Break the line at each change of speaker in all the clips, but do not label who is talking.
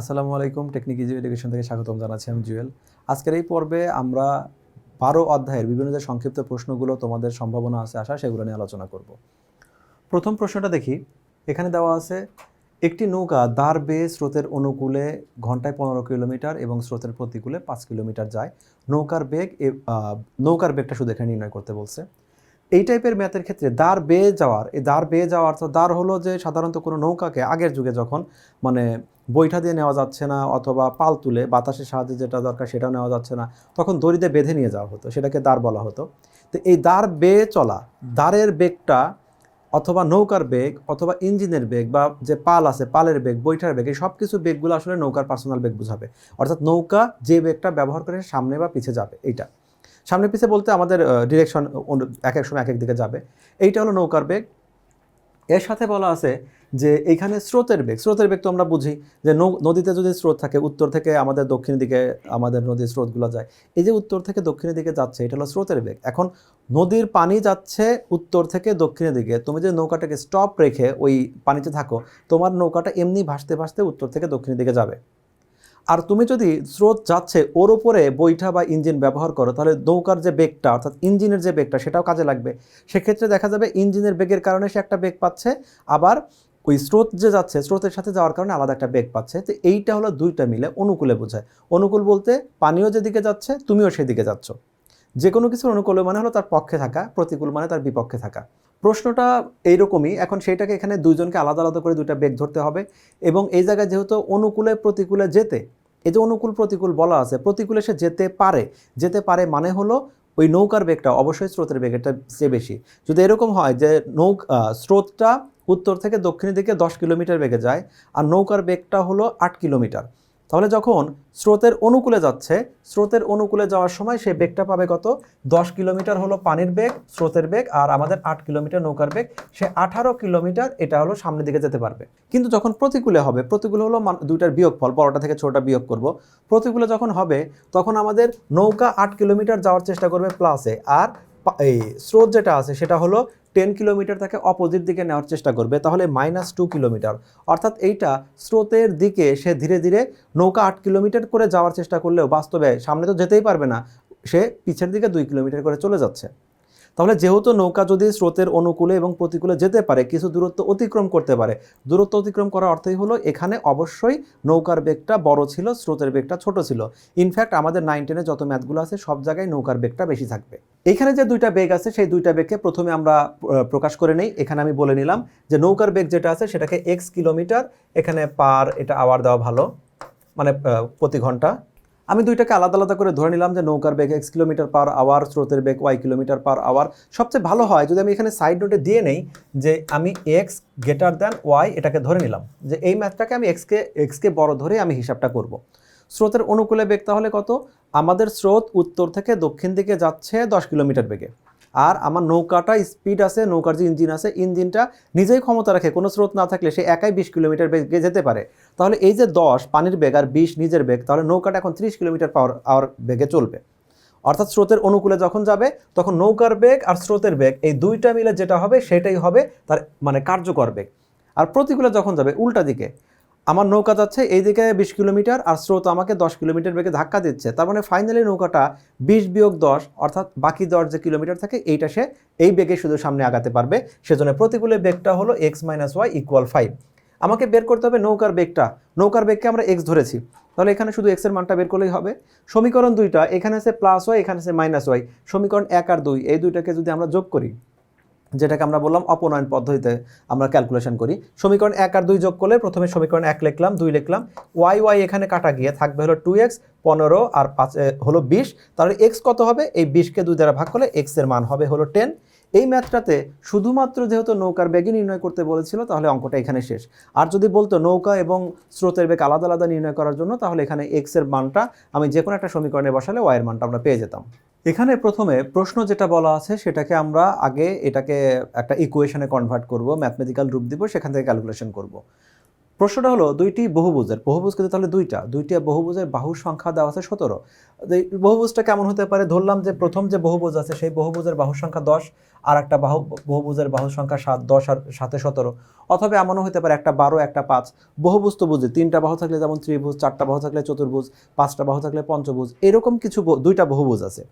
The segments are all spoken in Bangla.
আসসালামু আলাইকুম, টেকনিক ইজি এডুকেশন থেকে স্বাগতম জানাচ্ছি আমি জুয়েল। আজকের এই পর্বে আমরা বারো অধ্যায়ের বিভিন্ন যে সংক্ষিপ্ত প্রশ্নগুলো তোমাদের সম্ভাবনা আছে আসা সেগুলো নিয়ে আলোচনা করব। প্রথম প্রশ্নটা দেখি। এখানে দেওয়া আছে, একটি নৌকা দাঁড় বেয়ে স্রোতের অনুকূলে ঘন্টায় পনেরো কিলোমিটার এবং স্রোতের প্রতিকূলে পাঁচ কিলোমিটার যায়। নৌকার বেগ নৌকার বেগটা শুধু এখানে নির্ণয় করতে বলছে। এই টাইপের ম্যাথের ক্ষেত্রে দাঁড় বেয়ে যাওয়ার, এই দাঁড় বেয়ে যাওয়ার তো দাঁড় হলো যে সাধারণত কোনো নৌকাকে আগের যুগে যখন মানে বৈঠা দিয়ে নেওয়া যাচ্ছে না অথবা পাল তুলে বাতাসের সাহায্যে যেটা দরকার সেটাও নেওয়া যাচ্ছে না তখন দড়িতে বেঁধে নিয়ে যাওয়া হতো সেটাকে দাঁড় বলা হতো। তো এই দাঁড় বেয়ে চলা দাঁড়ের বেগটা অথবা নৌকার বেগ অথবা ইঞ্জিনের বেগ বা যে পাল আছে পালের বেগ বৈঠার বেগ এই সব কিছু বেগগুলো আসলে নৌকার পার্সোনাল বেগ বোঝাবে। অর্থাৎ নৌকা যে বেগটা ব্যবহার করে সামনে বা পিছে যাবে এইটা। সামনে পিছে বলতে আমাদের ডিরেকশন এক এক সময় এক এক দিকে যাবে। এইটা হলো নৌকার বেগ। এর সাথে বলা আছে যে এইখানে স্রোতের বেগ স্রোতের বেগ তো আমরা বুঝি যে নদীতে যদি স্রোত থাকে, উত্তর থেকে আমাদের দক্ষিণ দিকে আমাদের নদীর স্রোতগুলো যায়। এই যে উত্তর থেকে দক্ষিণের দিকে যাচ্ছে, এটা হলো স্রোতের বেগ। এখন নদীর পানি যাচ্ছে উত্তর থেকে দক্ষিণের দিকে, তুমি যে নৌকাটাকে স্টপ রেখে ওই পানিতে থাকো, তোমার নৌকাটা এমনি ভাসতে ভাসতে উত্তর থেকে দক্ষিণের দিকে যাবে। আর তুমি যদি স্রোত যাচ্ছে ওর ওপরে বৈঠা বা ইঞ্জিন ব্যবহার করো, তাহলে নৌকার যে বেগটা, অর্থাৎ ইঞ্জিনের যে বেগটা, সেটাও কাজে লাগবে। সেক্ষেত্রে দেখা যাবে ইঞ্জিনের বেগের কারণে সে একটা বেগ পাচ্ছে, আবার ওই স্রোত যে যাচ্ছে, স্রোতের সাথে যাওয়ার কারণে আলাদা একটা বেগ পাচ্ছে। তো এইটা হলো দুইটা মিলে অনুকূলে বোঝায়। অনুকূল বলতে পানিও যেদিকে যাচ্ছে, তুমিও সেদিকে যাচ্ছ। যে কোনো কিছুর অনুকূলে মানে হলো তার পক্ষে থাকা, প্রতিকূল মানে তার বিপক্ষে থাকা। প্রশ্নটা এইরকমই, এখন সেইটাকে এখানে দুইজনকে আলাদা আলাদা করে দুইটা বেগ ধরতে হবে এবং এই জায়গায় যেহেতু অনুকূলে, প্রতিকূলে যেতে এই যে অনুকূল প্রতিকূল বলা আছে, প্রতিকূলে সে যেতে পারে। যেতে পারে মানে হলো ওই নৌকার বেগটা, অবশ্যই স্রোতের বেগেরটা চেয়ে বেশি। যদি এরকম হয় যে নৌক স্রোতটা উত্তর থেকে দক্ষিণের দিকে দশ কিলোমিটার বেগে যায়, আর নৌকার বেগটা হলো আট কিলোমিটার। তাহলে যখন স্রোতের অনুকূলে যাচ্ছে, স্রোতের অনুকূলে যাওয়ার সময় সে বেগটা পাবে কত? দশ কিলোমিটার হলো পানির বেগ, স্রোতের বেগ, আর আমাদের আট কিলোমিটার নৌকার বেগ। সে আঠারো কিলোমিটার এটা হলো সামনের দিকে যেতে পারবে। কিন্তু যখন প্রতিকূলে হবে, প্রতিকূলে হলো মান- বিয়োগ ফল বড়টা থেকে ছোটটা বিয়োগ করব। প্রতিকূলে যখন হবে, তখন আমাদের নৌকা আট কিলোমিটার যাওয়ার চেষ্টা করবে প্লাসে। আর এই স্রোত যেটা আছে, সেটা হলো টেন কিলোমিটার তাকে অপোজিট দিকে নেওয়ার চেষ্টা করবে, তাহলে মাইনাস টু কিলোমিটার অর্থাৎ এইটা স্রোতের দিকে সে ধীরে ধীরে নৌকা আট কিলোমিটার করে যাওয়ার চেষ্টা করলেও বাস্তবে সামনে তো যেতেই পারবে না, সে পিছের দিকে দুই কিলোমিটার করে চলে যাচ্ছে। তাহলে যেহেতু নৌকা যদি স্রোতের অনুকূলে এবং প্রতিকূলে যেতে পারে, কিছু দূরত্ব অতিক্রম করতে পারে। দূরত্ব অতিক্রম করার অর্থই হলো এখানে অবশ্যই নৌকার বেগটা বড় ছিল, স্রোতের বেগটা ছোট ছিল। ইনফ্যাক্ট আমাদের নাইন টেনে যত ম্যাথগুলো আছে, সব জায়গায় নৌকার বেগটা বেশি থাকবে। এখানে যে দুইটা বেগ আছে, সেই দুইটা বেগকে প্রথমে আমরা প্রকাশ করে নেই। এখানে আমি বলে নিলাম যে নৌকার বেগ যেটা আছে, সেটাকে এক্স কিলোমিটার এখানে পার এটা আওয়ার দেওয়া ভালো। মানে প্রতি ঘণ্টা। আমি দুইটাকে আলাদা আলাদা করে ধরে নিলাম যে নৌকার বেগ এক্স কিলোমিটার পার আওয়ার স্রোতের বেগ ওয়াই কিলোমিটার পার আওয়ার সবচেয়ে ভালো হয়, যদি আমি এখানে সাইড নোটে দিয়ে নেই যে আমি এক্স গ্রেটার দ্যান ওয়াই এটাকে ধরে নিলাম, যে এই ম্যাথটাকে আমি এক্সকে এক্সকে বড় ধরে আমি হিসাবটা করব। স্রোতের অনুকূলে বেগ তাহলে কত? আমাদের স্রোত উত্তর থেকে দক্ষিণ দিকে যাচ্ছে দশ কিলোমিটার বেগে। আর আমার নৌকাটা স্পিড আছে, নৌকার যে ইঞ্জিন আছে ইঞ্জিনটা নিজেই ক্ষমতা রাখে, কোনো স্রোত না থাকলে সে একাই বিশ কিলোমিটার বেগে যেতে পারে। তাহলে এই যে দশ, পানির বেগ আর বিশ নিজের বেগ, তাহলে নৌকাটা এখন ত্রিশ কিলোমিটার পাওয়ার আওয়ার বেগে চলবে। অর্থাৎ স্রোতের অনুকূলে যখন যাবে, তখন নৌকার বেগ আর স্রোতের বেগ, এই দুইটা মিলে যেটা হবে, সেটাই হবে তার মানে কার্যকর বেগ। আর প্রতিকূলে যখন যাবে, উল্টা দিকে আমার নৌকা যাচ্ছে এই দিকে বিশ কিলোমিটার আর স্রোত আমাকে দশ কিলোমিটার বেগে ধাক্কা দিচ্ছে। তার মানে ফাইনালি নৌকাটা বিশ বিয়োগ দশ, অর্থাৎ বাকি দশ যে কিলোমিটার থাকে, এইটা সে এই বেগে শুধু সামনে আগাতে পারবে। সেজন্য প্রতিকূলে বেগটা হলো X minus Y equal five আমাকে বের করতে হবে নৌকার বেগটা। নৌকার বেগকে আমরা এক্স ধরেছি। তাহলে এখানে শুধু এক্সের মানটা বের করলেই হবে। সমীকরণ দুইটা, এখানে আছে প্লাস ওয়াই এখানে আছে মাইনাস ওয়াই সমীকরণ এক আর দুই, এই দুইটাকে যদি আমরা যোগ করি যেটাকে আমরা বললাম অপনয়ন পদ্ধতিতে আমরা ক্যালকুলেশন করি। সমীকরণ এক আর দুই যোগ করলে প্রথমে সমীকরণ এক লিখলাম, দুই লিখলাম। ওয়াই ওয়াই এখানে কাটা গিয়ে থাকবে হলো টু এক্স পনেরো আর পাঁচ হলো বিশ। তাহলে এক্স কত হবে? এই বিশকে দুই দ্বারা ভাগ করলে এক্সের মান হবে হলো টেন এই ম্যাথটাতে শুধুমাত্র যেহেতু নৌকার বেগে নির্ণয় করতে বলেছিল, তাহলে অঙ্কটা এখানে শেষ। আর যদি বলতো নৌকা এবং স্রোতের বেগ আলাদা আলাদা নির্ণয় করার জন্য, তাহলে এখানে এক্সের মানটা আমি যে কোনো একটা সমীকরণে বসালে ওয়াইয়ের মানটা আমরা পেয়ে যেতাম। এখানে প্রথমে প্রশ্ন যেটা বলা আছে, সেটাকে আমরা আগে এটাকে একটা ইকুয়েশনে কনভার্ট করব ম্যাথমেটিক্যাল রূপ দিব, সেখান থেকে ক্যালকুলেশন করব। প্রশ্নটা হলো, দুইটি বহুভুজের, বহুভুজ কিন্তু তাহলে দুইটা দুইটা বহুভুজের বাহু সংখ্যা দেওয়া আছে সতেরো। বহুভুজটা কেমন হতে পারে? ধরলাম যে প্রথম যে বহুভুজ আছে, সেই বহুভুজের বাহু সংখ্যা দশ, আর একটা বাহু, বহুভুজের বাহু সংখ্যা সাত, দশ আর সাথে সতেরো। অথবা এমনও হতে পারে, একটা বারো, একটা পাঁচ। বহুভুজ তো বুঝি, তিনটা বাহু থাকলে যেমন ত্রিভুজ, চারটা বাহু থাকলে চতুর্ভুজ, পাঁচটা বাহু থাকলে পঞ্চভুজ, এরকম কিছু দুইটা বহুভুজ আছে।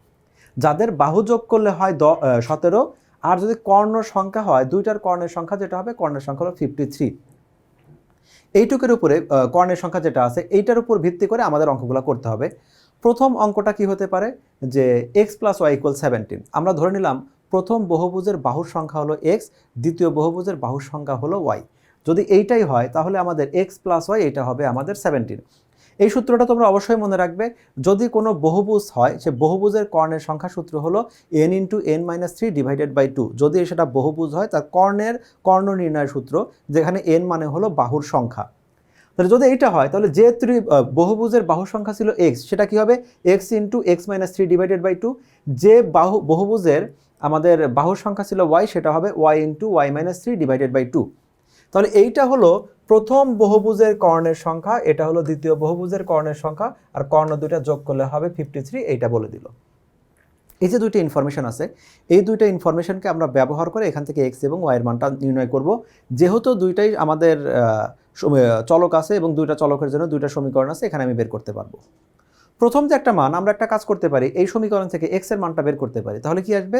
যাদের বাহু যোগ করলে হয় দ সতেরো, আর যদি কর্ণ সংখ্যা হয়, দুইটার কর্ণের সংখ্যা যেটা হবে, কর্ণের সংখ্যা হলো ফিফটি থ্রি এইটুকের উপরে কর্ণের সংখ্যা যেটা আছে, এইটার উপর ভিত্তি করে আমাদের অঙ্কগুলো করতে হবে। প্রথম অঙ্কটা কি হতে পারে? যে X plus Y equal seventeen আমরা ধরে নিলাম, প্রথম বহুভুজের বাহুর সংখ্যা হলো এক্স দ্বিতীয় বহুভুজের বাহুর সংখ্যা হলো ওয়াই যদি এইটাই হয়, তাহলে আমাদের এক্স প্লাস ওয়াই এটা হবে আমাদের সেভেন্টিন এই সূত্রটা তোমরা অবশ্যই মনে রাখবে। যদি কোনো বহুভুজ হয়, সে বহুভুজের কর্ণের সংখ্যা সূত্র হলো N into N minus three divided by two যদি সেটা বহুভুজ হয়, তার কর্ণের কর্ণ নির্ণয় সূত্র, যেখানে এন মানে হলো বাহুর সংখ্যা। তাহলে যদি এইটা হয়, তাহলে যে ত্রি বহুভুজের বাহুর সংখ্যা ছিল এক্স সেটা কি হবে? X into X minus three divided by two যে বাহু বহুভুজের আমাদের বাহুর সংখ্যা ছিল ওয়াই সেটা হবে Y into Y minus three divided by two তাহলে এইটা হলো প্রথম বহুভুজের কর্ণের সংখ্যা, এটা হলো দ্বিতীয় বহুভুজের কর্ণের সংখ্যা, আর কর্ণ দুইটা যোগ করলে হবে ফিফটি থ্রি এইটা বলে দিল। এই যে দুইটা ইনফরমেশন আছে, এই দুইটা ইনফরমেশনকে আমরা ব্যবহার করে এখান থেকে এক্স এবং ওয়াইয়ের মানটা নির্ণয় করব। যেহেতু দুইটাই আমাদের চলক আছে এবং দুইটা চলকের জন্য দুইটা সমীকরণ আছে, এখানে আমি বের করতে পারব। প্রথম যে একটা মান, আমরা একটা কাজ করতে পারি, এই সমীকরণ থেকে এক্সের মানটা বের করতে পারি, তাহলে কি আসবে?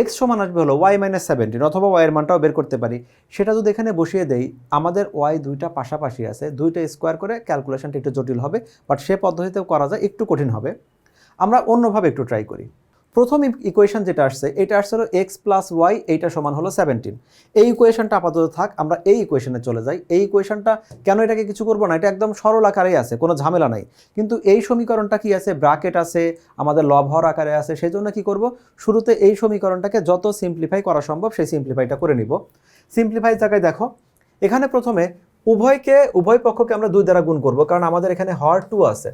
এক্স সমান আসবে হলো ওয়াই মাইনাস সেভেন্টিন অথবা ওয়াইয়ের মানটাও বের করতে পারি। সেটা যদি এখানে বসিয়ে দেই, আমাদের ওয়াই দুইটা পাশাপাশি আছে, দুইটা স্কোয়ার করে ক্যালকুলেশনটা একটু জটিল হবে বাট সে পদ্ধতিতেও করা যায়, একটু কঠিন হবে। আমরা অন্যভাবে একটু ট্রাই করি। প্রথম ইকুয়েশন যেটা আসছে, এটা আসছে হলো এক্স প্লাস ওয়াই এইটা সমান হলো সেভেন্টিন এই ইকুয়েশনটা আপাতত থাক, আমরা এই ইকুয়েশনে চলে যাই। এই ইকুয়েশনটা কেন এটাকে কিছু করব না? এটা একদম সরল আকারেই আছে, কোনো ঝামেলা নাই। কিন্তু এই সমীকরণটা কি আছে? ব্রাকেট আছে, আমাদের লব হর আকারে আছে সেই জন্য কি করব? শুরুতে এই সমীকরণটাকে যত সিম্পলিফাই করা সম্ভব, সেই সিম্পলিফাইটা করে নিব। সিম্পলিফাই জায়গায় দেখো, এখানে প্রথমে উভয়কে, উভয় পক্ষকে আমরা দুই দ্বারা গুণ করব, কারণ আমাদের এখানে হর টু আছে।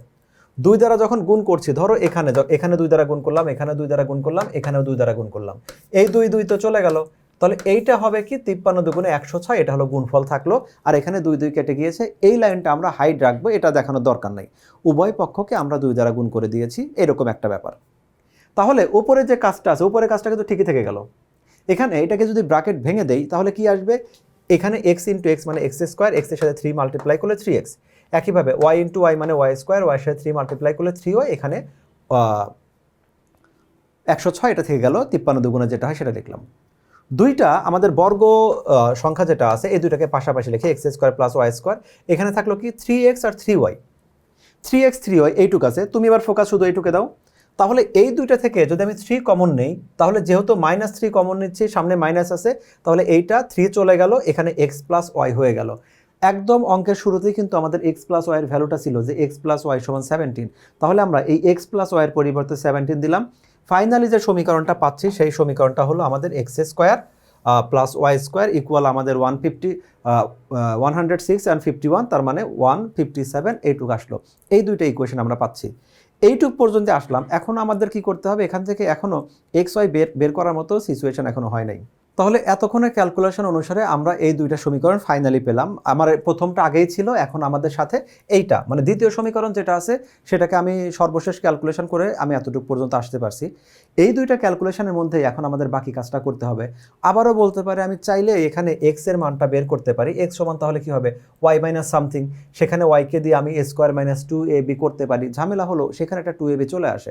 দুই দ্বারা যখন গুণ করছি, ধরো এখানে এখানে দুই দ্বারা গুণ করলাম, এখানে দুই দ্বারা গুণ করলাম, এখানেও দুই দ্বারা গুণ করলাম। এই দুই দুই তো চলে গেল। তাহলে এইটা হবে কি? তিপ্পান্ন দুগুণে একশো ছয়, এটা হলো গুণফল থাকল। আর এখানে দুই দুই কেটে গিয়েছে। এই লাইনটা আমরা হাইড রাখব, এটা দেখানোর দরকার নাই। উভয় পক্ষকে আমরা দুই দ্বারা গুণ করে দিয়েছি, এরকম একটা ব্যাপার। তাহলে উপরে যে কাজটা আছে, উপরের কাজটা কিন্তু ঠিকই থেকে গেল। এখানে এটাকে যদি ব্রাকেট ভেঙে দেই, তাহলে কি আসবে? এখানে এক্স ইন্টু এক্স মানে এক্স স্কোয়ার এক্সের সাথে থ্রি মাল্টিপ্লাই করলে থ্রি এক্স একইভাবে ওয়াই ইন্টু ওয়াই মানে ওয়াই স্কোয়ার ওয়াই সাথে থ্রি মাল্টিপ্লাই করলে থ্রি ওয়াই এখানে একশো ছয় এটা থেকে গেল, তিপ্পান্ন দুগুণে যেটা হয় সেটা লিখলাম দুইটা আমাদের বর্গ সংখ্যা যেটা আছে, এই দুইটাকে পাশাপাশি লিখে X square plus Y square এখানে থাকল কি থ্রি এক্স আর three Y three X three Y এইটুক আছে, তুমি এবার ফোকাস শুধু এইটুকে দাও। তাহলে এই দুইটা থেকে যদি আমি থ্রি কমন নেই, তাহলে যেহেতু মাইনাস থ্রি কমন নিচ্ছি, সামনে মাইনাস আছে, তাহলে এইটা থ্রি চলে গেল, এখানে এক্স প্লাস ওয়াই হয়ে গেল। একদম অঙ্কের শুরুতেই কিন্তু আমাদের এক্স প্লাস ওয়াইয়ের ভ্যালুটা ছিল যে এক্স প্লাস ওয়াই সমান সেভেন্টিন তাহলে আমরা এই এক্স প্লাস ওয়াইয়ের পরিবর্তে সেভেন্টিন দিলাম। ফাইনালি যে সমীকরণটা পাচ্ছি, সেই সমীকরণটা হলো আমাদের X square plus Y square equal আমাদের one fifty one hundred six and fifty one তার মানে ওয়ান ফিফটি সেভেন এইটুক আসলো। এই দুইটা ইকুয়েশন আমরা পাচ্ছি। এইটুক পর্যন্ত আসলাম। এখন আমাদের কি করতে হবে? এখান থেকে এখনও এক্স ওয়াই বের বের করার মতো সিচুয়েশন এখনও হয় নাই। তাহলে এতক্ষণের ক্যালকুলেশন অনুসারে আমরা এই দুইটা সমীকরণ ফাইনালি পেলাম। আমার প্রথমটা আগেই ছিল, এখন আমাদের সাথে এইটা মানে দ্বিতীয় সমীকরণ যেটা আছে, সেটাকে আমি সর্বশেষ ক্যালকুলেশন করে আমি এতটুকু পর্যন্ত আসতে পারছি। এই দুইটা ক্যালকুলেশনের মধ্যেই এখন আমাদের বাকি কাজটা করতে হবে। আবারও বলতে পারে, আমি চাইলে এখানে এক্সের মানটা বের করতে পারি। এক্স সমান তাহলে কি হবে? ওয়াই মাইনাস সামথিং সেখানে ওয়াইকে দিয়ে আমি A square minus two A B করতে পারি। ঝামেলা হলো, সেখানে একটা টু এ বি চলে আসে।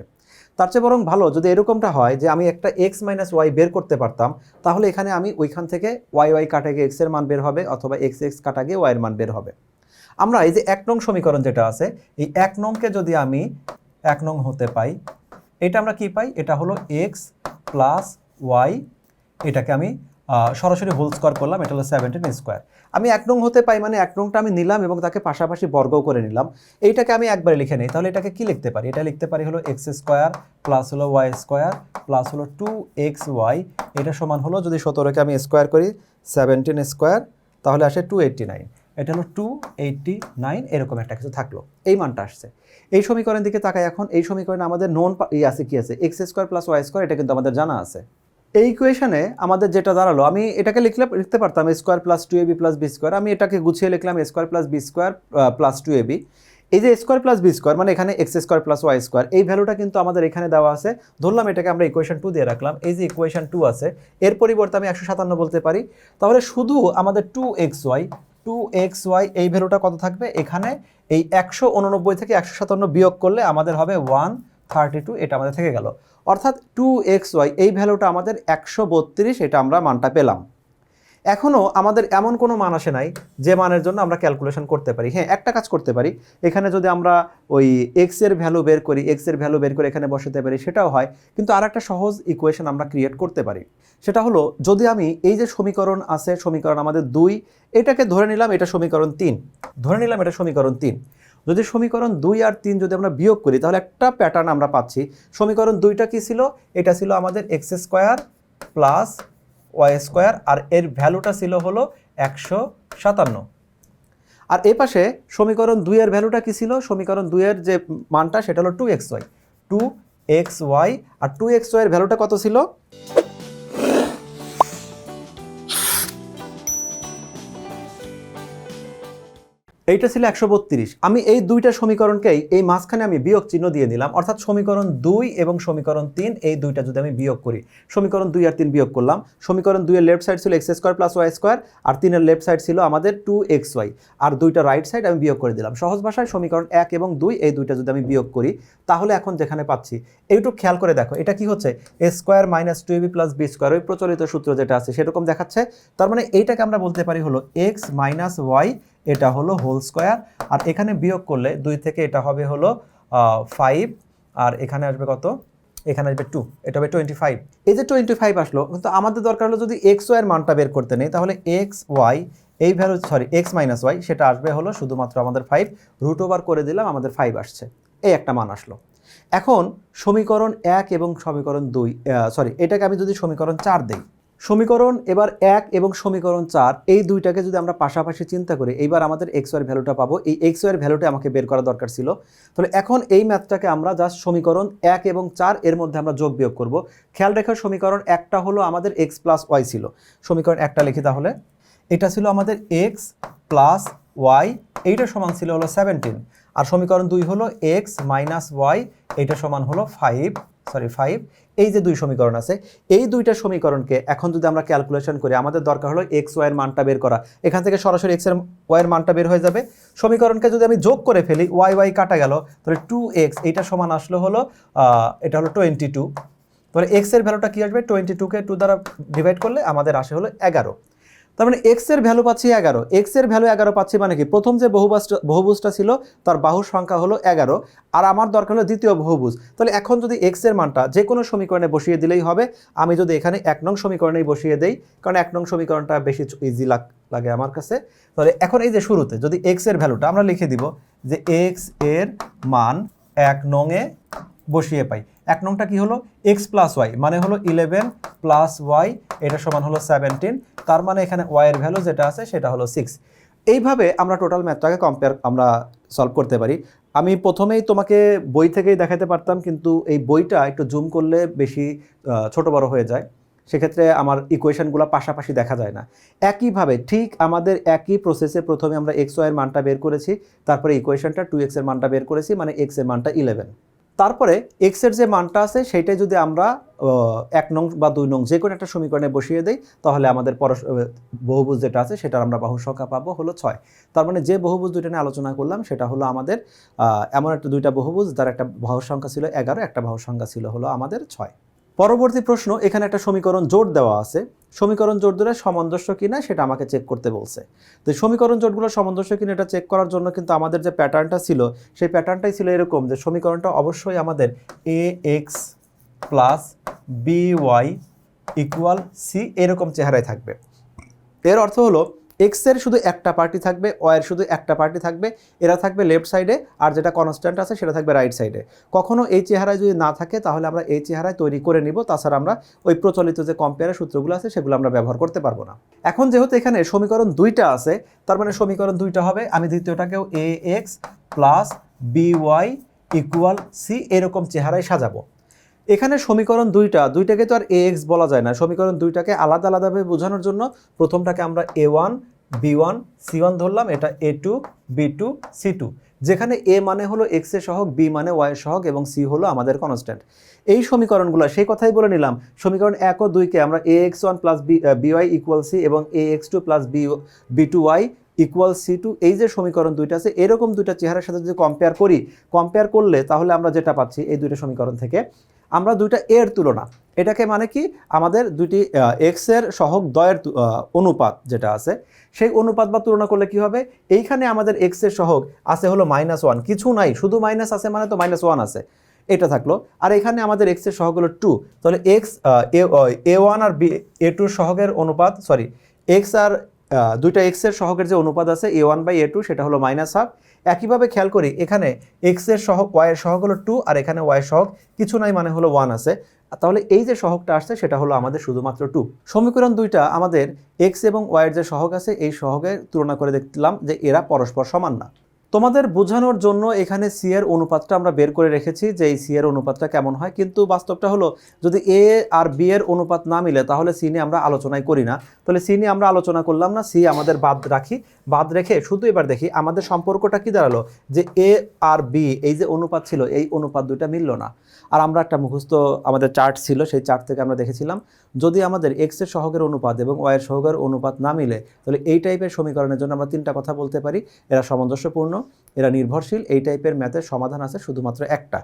তার চেয়ে বরং ভালো, যদি এরকমটা হয় যে আমি একটা এক্স মাইনাস ওয়াই বের করতে পারতাম, তাহলে এখানে আমি ওইখান থেকে ওয়াই ওয়াই কাটা গিয়ে এক্সের মান বের হবে অথবা এক্স এক্স কাটা গিয়ে ওয়াইয়ের মান বের হবে। আমরা এই যে এক নং সমীকরণ যেটা আছে, এই এক নংকে যদি আমি এক নং হতে পাই এটা আমরা কি পাই? এটা হলো এক্স প্লাস ওয়াই এটাকে আমি সরাসরি হোল স্কোয়ার করলাম, এটা হলো সেভেন্টিন স্কোয়ার আমি এক নং হতে পাই মানে এক নংটা আমি নিলাম এবং তাকে পাশাপাশি বর্গও করে নিলাম। এইটাকে আমি একবারে লিখে নিই, তাহলে এটাকে কি লিখতে পারি? এটা লিখতে পারি হলো এক্স স্কোয়ার প্লাস হলো ওয়াই স্কোয়ার প্লাস হলো টু এক্স ওয়াই এটা সমান হলো যদি সতেরোকে আমি স্কোয়ার করি সেভেন্টিন স্কোয়ার তাহলে আসে টু এইট্টি নাইন এটা হলো টু এইট্টি নাইন এরকম একটা কিছু থাকল। এই মানটা আসছে। এই সমীকরণের দিকে তাকাই এখন, এই সমীকরণে আমাদের নন ই আছে কি আছে? X square plus Y square এটা কিন্তু আমাদের জানা আছে। এই ইকুয়েশনে আমাদের যেটা দাঁড়াল, আমি এটাকে লিখলে, লিখতে পারতাম square plus two A B plus B square আমি এটাকে গুছিয়ে লিখলাম square plus B square plus two A B এই যে স্কোয়ার প্লাস বি স্কোয়ার মানে এখানে X square plus Y square এই ভ্যালুটা কিন্তু আমাদের এখানে দেওয়া আছে। ধরলাম এটাকে আমরা ইকুয়েশন টু দিয়ে রাখলাম। এই যে ইকুয়েশন টু আছে, এর পরিবর্তে আমি একশো সাতান্ন বলতে পারি। তাহলে শুধু আমাদের two X Y two X Y এই ভ্যালুটা কত থাকবে? এখানে এই একশো উননব্বই থেকে একশো সাতান্ন বিয়োগ করলে আমাদের হবে ওয়ান থার্টি টু এটা আমাদের থেকে গেল। অর্থাৎ টু এক্স ওয়াই এই ভ্যালুটা আমাদের একশো বত্রিশ, এটা আমরা মানটা পেলাম। এখনও আমাদের এমন কোনো মান আসে নাই যে মানের জন্য আমরা ক্যালকুলেশন করতে পারি। হ্যাঁ একটা কাজ করতে পারি। এখানে যদি আমরা ওই এক্সের ভ্যালু বের করি এক্সের ভ্যালু বের করে এখানে বসাতে পারি, সেটাও হয়। কিন্তু আর একটা সহজ ইকুয়েশন আমরা ক্রিয়েট করতে পারি। সেটা হলো, যদি আমি এই যে সমীকরণ আছে, সমীকরণ আমাদের দুই, এটাকে ধরে নিলাম এটা সমীকরণ তিন। ধরে নিলাম এটা সমীকরণ তিন। যদি সমীকরণ দুই আর তিন যদি আমরা বিয়োগ করি, তাহলে একটা প্যাটার্ন আমরা পাচ্ছি। সমীকরণ দুইটা কি ছিল? এটা ছিল আমাদের X square plus Y square আর এর ভ্যালুটা ছিল হলো একশো সাতান্ন। আর এ পাশে সমীকরণ দুইয়ের ভ্যালুটা কী ছিল? সমীকরণ দুইয়ের যে মানটা, সেটা হলো two X Y two X Y আর টু এক্স ওয়াইয়ের ভ্যালুটা কত ছিল? এইটা ছিল একশো বত্রিশ। আমি এই দুইটা সমীকরণকেই এই মাঝখানে আমি বিয়োগ চিহ্ন দিয়ে দিলাম। অর্থাৎ সমীকরণ দুই এবং সমীকরণ তিন, এই দুইটা যদি আমি বিয়োগ করি, সমীকরণ দুই আর তিন বিয়োগ করলাম। সমীকরণ দুইয়ের লেফট সাইড ছিল X square plus Y square, আর তিনের লেফট সাইড ছিল আমাদের টু এক্স ওয়াই। আর দুইটা রাইট সাইড আমি বিয়োগ করে দিলাম। সহজ ভাষায় সমীকরণ এক এবং দুই, এই দুইটা যদি আমি বিয়োগ করি, তাহলে এখন যেখানে পাচ্ছি একটু খেয়াল করে দেখো, এটা কি হচ্ছে? A square minus two A B plus B square, ওই প্রচলিত সূত্র যেটা আছে সেরকম দেখাচ্ছে। তার মানে এইটাকে আমরা বলতে পারি হলো এক্স মাইনাস ওয়াই এটা হলো হোল স্কোয়ার আর এখানে বিয়োগ করলে দুই থেকে এটা হবে হলো ফাইভ আর এখানে আসবে কত? এখানে আসবে টু এটা হবে টোয়েন্টি ফাইভ এই যে টোয়েন্টি ফাইভ আসলো, কিন্তু আমাদের দরকার হলো যদি এক্স ওয়াইয়ের মানটা বের করতে নেই, তাহলে এক্স ওয়াই এই value sorry X minus Y সেটা আসবে হলো শুধুমাত্র আমাদের ফাইভ রুট ওভার করে দিলাম আমাদের ফাইভ আসছে। এই একটা মান আসলো। এখন সমীকরণ এক এবং সমীকরণ দুই সরি এটাকে আমি যদি সমীকরণ চার দিই সমীকরণ এবার এক এবং সমীকরণ চার, এই দুইটাকে যদি আমরা পাশাপাশি চিন্তা করি, এইবার আমাদের এক্স ওয়ার ভ্যালুটা পাবো। এই এক্স ওয়ার ভ্যালুটা আমাকে বের করা দরকার ছিল। তাহলে এখন এই ম্যাথটাকে আমরা জাস্ট সমীকরণ এক এবং চার এর মধ্যে আমরা যোগ বিয়োগ করব। খেয়াল রেখো, সমীকরণ একটা হলো আমাদের এক্স প্লাস ওয়াই ছিল। সমীকরণ একটা লিখি তাহলে। এটা ছিল আমাদের এক্স প্লাস ওয়াই এইটা সমান ছিল হলো সেভেন্টিন আর সমীকরণ দুই হলো এক্স মাইনাস ওয়াই এইটা সমান হলো ফাইভ সরি ফাইভ এই যে দুই সমীকরণ আছে, এই দুইটা সমীকরণকে এখন যদি আমরা ক্যালকুলেশন করি, আমাদের দরকার হলো এক্স ওয়াইয়ের মানটা বের করা। এখান থেকে সরাসরি এক্সের ওয়াইয়ের মানটা বের হয়ে যাবে। সমীকরণকে যদি আমি যোগ করে ফেলি ওয়াই ওয়াই কাটা গেল, তাহলে টু এক্স এইটা সমান আসলো হলো এটা হলো টোয়েন্টি টু তাহলে এক্সের ভ্যালুটা কি আসবে? টোয়েন্টি টুকে টু দ্বারা ডিভাইড করলে আমাদের আসে হলো এগারো। তার মানে এক্সের ভ্যালু পাচ্ছি এগারো। এক্সের ভ্যালু এগারো পাচ্ছি মানে কি? প্রথম যে বহুবাসটা বহুভুজটা ছিল, তার বাহুর সংখ্যা হলো এগারো। আর আমার দরকার হলো দ্বিতীয় বহুভুজ তাহলে এখন যদি এক্সের মানটা যে কোনো সমীকরণে বসিয়ে দিলেই হবে। আমি যদি এখানে এক নং সমীকরণেই বসিয়ে দেই, কারণ এক নং সমীকরণটা বেশি ইজি লাগে আমার কাছে। তাহলে এখন এই যে শুরুতে, যদি এক্সের ভ্যালুটা আমরা লিখে দিব যে এক্সের মান এক নংয়ে বসিয়ে পাই। এক নংটা কি হলো? এক্স প্লাস ওয়াই মানে হলো ইলেভেন প্লাস ওয়াই এটা সমান হলো সেভেন্টিন তার মানে এখানে ওয়াইয়ের ভ্যালু যেটা আছে সেটা হলো সিক্স এইভাবে আমরা টোটাল ম্যাথটাকে কম্পেয়ার আমরা সলভ করতে পারি। আমি প্রথমেই তোমাকে বই থেকেই দেখাতে পারতাম, কিন্তু এই বইটা একটু জুম করলে বেশি ছোট বড় হয়ে যায়। সেক্ষেত্রে আমার ইকুয়েশনগুলো পাশাপাশি দেখা যায় না। একইভাবে ঠিক আমাদের একই প্রসেসে প্রথমে আমরা এক্স ওয়াইয়ের মানটা বের করেছি, তারপরে ইকুয়েশনটা টু এক্সের মানটা বের করেছি মানে এক্সের মানটা ইলেভেন তারপরে এক্সের যে মানটা আছে সেইটাই যদি আমরা এক নং বা দুই নং যে কোনো একটা সমীকরণে বসিয়ে দেই তাহলে আমাদের আহ, বহুভুজ যেটা আছে সেটার আমরা বাহু সংখ্যা পাবো হলো ছয়। তার মানে যে বহুভুজ দুইটা নিয়ে আলোচনা করলাম সেটা হলো আমাদের এমন একটা দুইটা বহুভুজ যার একটা বাহু সংখ্যা ছিল এগারো একটা বাহু সংখ্যা ছিল হলো আমাদের ছয়। পরবর্তী প্রশ্ন, এখানে একটা সমীকরণ জোট দেওয়া আছে। সমীকরণ জোট দিলে সামঞ্জস্য কিনা সেটা আমাকে চেক করতে বলছে। তো সমীকরণ জোটগুলো সামঞ্জস্য কিনা এটা চেক করার জন্য কিন্তু আমাদের যে প্যাটার্নটা ছিল, সেই প্যাটার্নটাই ছিল এরকম যে সমীকরণটা অবশ্যই আমাদের A X plus B Y equal C এরকম চেহারায় থাকবে। এর অর্থ হলো এক্সের শুধু একটা পার্টি থাকবে ওয়ের শুধু একটা পার্টি থাকবে, এরা থাকবে লেফট সাইডে আর যেটা কনস্ট্যান্ট আছে সেটা থাকবে রাইট সাইডে কখনো এই চেহারায় যদি না থাকে, তাহলে আমরা এই চেহারায় তৈরি করে নিব, তাছাড়া আমরা ওই প্রচলিত যে কম্পেয়ারের সূত্রগুলো আছে, সেগুলো আমরা ব্যবহার করতে পারব না। এখন যেহেতু এখানে সমীকরণ দুইটা আছে, তার মানে সমীকরণ দুইটা হবে, আমি দ্বিতীয়টাকেও A X plus B Y equal C এরকম চেহারায় সাজাবো। এখানে সমীকরণ দুইটা, দুইটাকে তো আর এ এক্স বলা যায় না। সমীকরণ দুইটাকে আলাদা আলাদাভাবে বোঝানোর জন্য প্রথমটাকে আমরা A one B one C one ধরলাম, এটা A two B two C two যেখানে এ মানে হলো এক্সের সহগ বি মানে ওয়াই এর সহগ এবং সি হলো আমাদের কনস্ট্যান্ট এই সমীকরণগুলো, সেই কথাই বলে নিলাম। সমীকরণ এক ও দুইকে আমরা A X one plus B Y equal C এবং A X two plus B B two Y equal C two এই যে সমীকরণ দুইটা আছে, এরকম দুইটা চেহারার সাথে যদি কম্পেয়ার করি কম্পেয়ার করলে তাহলে আমরা যেটা পাচ্ছি, এই দুইটা সমীকরণ থেকে। আমরা দুইটা এর তুলনা। এটাকে মানে কি? আমাদের দুইটি এক্সের সহগ দয়ের অনুপাত যেটা আছে, সেই অনুপাত বা তুলনা করলে কি হবে? এইখানে আমাদের এক্সের সহগ আছে হলো মাইনাস ওয়ান কিছু নাই, শুধু মাইনাস আছে মানে তো মাইনাস ওয়ান আছে। এটা থাকল। আর এখানে আমাদের এক্সের সহগ হলো টু তাহলে এক্স এ ওয়ান আর বি এ টুর সহগের অনুপাত সরি এক্স আর দুইটা এক্সের সহগের যে অনুপাত আছে A one by A two সেটা হলো মাইনাস হাফ একইভাবে খেয়াল করি, এখানে এক্সের ওয়াইয়ের সহগ হলো টু আর এখানে ওয়াই সহক কিছু নাই মানে হলো ওয়ান আছে। তাহলে এই যে সহগটা আসছে, সেটা হলো আমাদের শুধুমাত্র টু সমীকরণ দুইটা, আমাদের এক্স এবং ওয়াইয়ের যে সহগ আছে, এই সহগের তুলনা করে দেখলাম যে এরা পরস্পর সমান না। তোমাদের বোঝানোর জন্য এখানে সি এর অনুপাতটা আমরা বের করে রেখেছি যে এই সি এর অনুপাতটা কেমন হয়। কিন্তু বাস্তবটা হলো, যদি এ আর বি এর অনুপাত না মিলে, তাহলে সি নিয়ে আমরা আলোচনাই করি না। তাহলে সি নিয়ে আমরা আলোচনা করলাম না সি আমাদের বাদ রাখি। বাদ রেখে শুধু এবার দেখি, আমাদের সম্পর্কটা কি দাঁড়াল? যে এ আর বি এই যে অনুপাত ছিল, এই অনুপাত দুইটা মিললো না। আর আমরা একটা মুখস্থ, আমাদের চার্ট ছিল, সেই চার্ট থেকে আমরা দেখেছিলাম, যদি আমাদের এক্সের সহগের অনুপাত এবং ওয়াইয়ের সহগের অনুপাত না মিলে, তাহলে এই টাইপের সমীকরণের জন্য আমরা তিনটা কথা বলতে পারি। এরা সামঞ্জস্যপূর্ণ। এরা নির্ভরশীল, এই টাইপের ম্যাথের সমাধান আছে শুধুমাত্র একটা।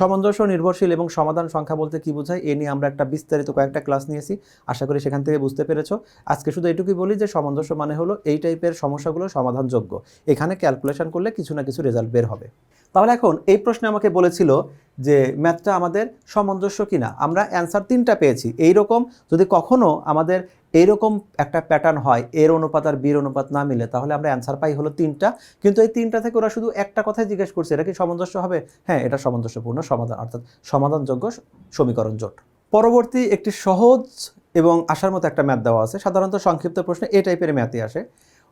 সামঞ্জস্য, নির্ভরশীল এবং সমাধান সংখ্যা বলতে কি বোঝায়, এ নিয়ে আমরা একটা বিস্তারিত কয়েকটা ক্লাস নিয়েছি। আশা করি সেখান থেকে বুঝতে পেরেছ। আজকে শুধু এটুকুই বলি যে সামঞ্জস্য মানে হলো এই টাইপের সমস্যাগুলো সমাধানযোগ্য। এখানে ক্যালকুলেশন করলে কিছু না কিছু রেজাল্ট বের হবে। তাহলে এখন এই প্রশ্নে আমাকে বলেছিল যে ম্যাথটা আমাদের সামঞ্জস্য কিনা। আমরা অ্যান্সার তিনটা পেয়েছি। এই রকম যদি কখনো আমাদের এইরকম একটা প্যাটার্ন হয়, এর অনুপাত আর বীর অনুপাত না মিলে, তাহলে আমরা অ্যান্সার পাই হলো তিনটা। কিন্তু এই তিনটা থেকে ওরা শুধু একটা কথাই জিজ্ঞেস করছে, এটা কি সামঞ্জস্য হবে? হ্যাঁ এটা সামঞ্জস্যপূর্ণ সমাধান, অর্থাৎ সমাধানযোগ্য সমীকরণ জোট। পরবর্তী একটি সহজ এবং আসার মতো একটা ম্যাথ দেওয়া আছে, সাধারণত সংক্ষিপ্ত প্রশ্নে এই টাইপের ম্যাথই আসে।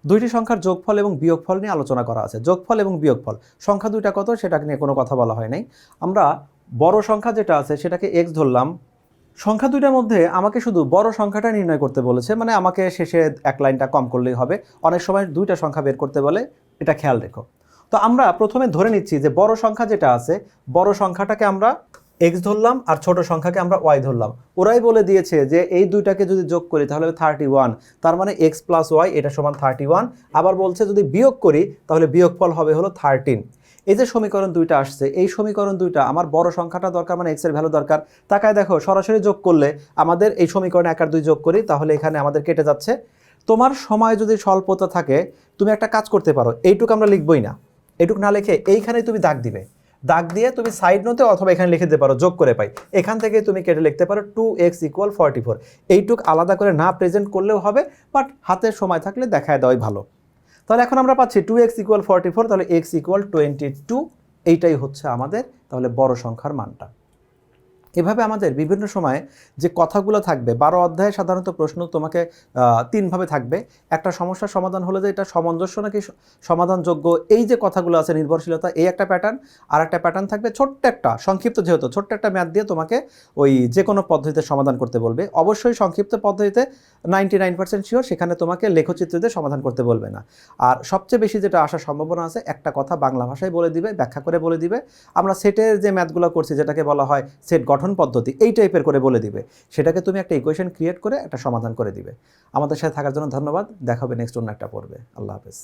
দুইটি সংখ্যার যোগফল এবং বিয়োগফল নিয়ে আলোচনা করা আছে, যোগফল এবং বিয়োগফল। সংখ্যা দুইটা কত সেটা নিয়ে কোনো কথা বলা হয় নাই। আমরা বড় সংখ্যা যেটা আছে, সেটাকে এক্স ধরলাম সংখ্যা দুইটার মধ্যে আমাকে শুধু বড় সংখ্যাটা নির্ণয় করতে বলেছে মানে আমাকে শেষে এক লাইনটা কম করলেই হবে। অনেক সময় দুইটা সংখ্যা বের করতে বলে, এটা খেয়াল রেখো। তো আমরা প্রথমে ধরে নিচ্ছি যে বড় সংখ্যা যেটা আছে, বড় সংখ্যাটাকে আমরা এক্স ধরলাম আর ছোট সংখ্যাকে আমরা ওয়াই ধরলাম। ওরাই বলে দিয়েছে যে এই দুইটাকে যদি যোগ করি তাহলে থার্টি ওয়ান তার মানে এক্স প্লাস ওয়াই এটা সমান থার্টি ওয়ান আবার বলছে যদি বিয়োগ করি তাহলে বিয়োগফল হবে হলো থার্টিন এই যে সমীকরণ দুইটা আসছে, এই সমীকরণ দুইটা আমার বড় সংখ্যাটা দরকার মানে এক্সের ভ্যালু দরকার। তাকায় দেখো, সরাসরি যোগ করলে আমাদের এই সমীকরণে এক আর দুই যোগ করি, তাহলে এখানে আমাদের কেটে যাচ্ছে। তোমার সময় যদি স্বল্পতা থাকে, তুমি একটা কাজ করতে পারো, এইটুকু আমরা লিখবই না। এইটুকু না লিখে এইখানে তুমি দাগ দিবে। দাগ দিয়ে তুমি সাইড নোতে অথবা এখানে লিখে দিতে পারো, যোগ করে পাই। এখান থেকে তুমি কেটে লিখতে পারো two X equal forty four এইটুক আলাদা করে না প্রেজেন্ট করলেও হবে বাট হাতে সময় থাকলে দেখায় দেওয়াই ভালো। তাহলে এখন আমরা পাচ্ছি two X equal forty four তাহলে এক্স ইকুয়াল টোয়েন্টি টু এইটাই হচ্ছে আমাদের তাহলে বড় সংখ্যার মানটা। এভাবে আমাদের বিভিন্ন সময়ে যে কথাগুলো থাকবে, বারো অধ্যায়ে সাধারণত প্রশ্ন তোমাকে তিনভাবে থাকবে। একটা সমস্যার সমাধান হলে যে এটা সামঞ্জস্য নাকি সমাধানযোগ্য? এই যে কথাগুলো আছে, নির্ভরশীলতা, এই একটা প্যাটার্ন আর একটা প্যাটার্ন থাকবে ছোট্ট একটা, সংক্ষিপ্ত যেহেতু, ছোট্ট একটা ম্যাথ দিয়ে তোমাকে ওই যে কোনো পদ্ধতিতে সমাধান করতে বলবে। অবশ্যই সংক্ষিপ্ত পদ্ধতিতে নাইনটি নাইন পার্সেন্ট শিওর সেখানে তোমাকে লেখচিত্র দিয়ে সমাধান করতে বলবে না। আর সবচেয়ে বেশি যেটা আসার সম্ভাবনা আছে, একটা কথা বাংলা ভাষায় বলে দিবে, ব্যাখ্যা করে বলে দিবে। আমরা সেটের যে ম্যাথগুলো করছি, যেটাকে বলা হয় সেট গঠন পদ্ধতি এই টাইপের করে বলে দিবে। সেটাকে তুমি একটা ইকুয়েশন ক্রিয়েট করে একটা সমাধান করে দিবে। আমাদের সাথে থাকার জন্য ধন্যবাদ। দেখাবে নেক্সট অন্য একটা পড়বে আল্লাহ হাফেজ।